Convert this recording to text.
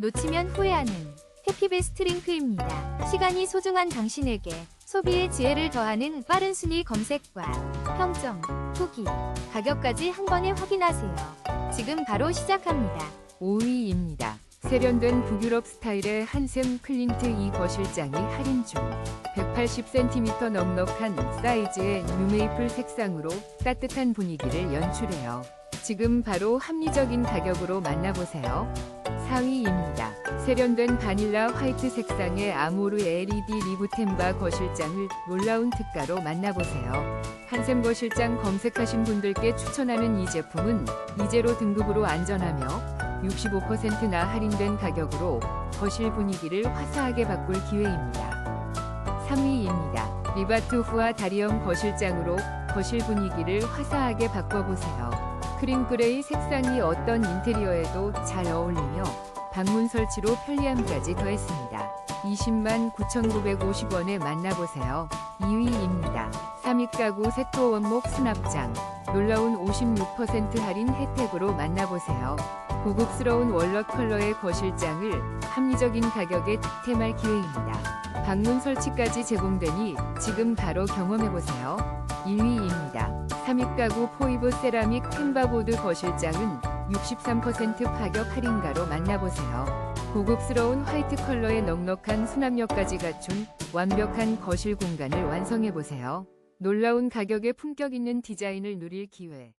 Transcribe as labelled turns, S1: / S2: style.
S1: 놓치면 후회하는 해피베스트 링크입니다. 시간이 소중한 당신에게 소비의 지혜를 더하는 빠른 순위 검색과 평점, 후기, 가격까지 한 번에 확인하세요. 지금 바로 시작합니다.
S2: 5위입니다. 세련된 북유럽 스타일의 한샘 클린트 이 거실장이 할인 중 180cm 넉넉한 사이즈의 뉴메이플 색상으로 따뜻한 분위기를 연출해요. 지금 바로 합리적인 가격으로 만나보세요. 4위입니다. 세련된 바닐라 화이트 색상의 아모르 LED 리브템바 거실장을 놀라운 특가로 만나보세요. 한샘 거실장 검색하신 분들께 추천하는 이 제품은 이제로 등급으로 안전하며 65%나 할인된 가격으로 거실 분위기를 화사하게 바꿀 기회입니다. 3위입니다. 리바투프와 다리엄 거실장으로 거실 분위기를 화사하게 바꿔보세요. 크림 그레이 색상이 어떤 인테리어에도 잘 어울리며 방문 설치로 편리함까지 더했습니다. 20만 9,950원에 만나보세요. 2위입니다. 3위 가구 세토 원목 수납장. 놀라운 56% 할인 혜택으로 만나보세요. 고급스러운 월넛 컬러의 거실장을 합리적인 가격에 득템할 기회입니다. 방문 설치까지 제공되니 지금 바로 경험해보세요. 1위입니다. 3위 가구 포이브 세라믹 템바보드 거실장은 63% 파격 할인가로 만나보세요. 고급스러운 화이트 컬러의 넉넉한 수납력까지 갖춘 완벽한 거실 공간을 완성해보세요. 놀라운 가격에 품격 있는 디자인을 누릴 기회.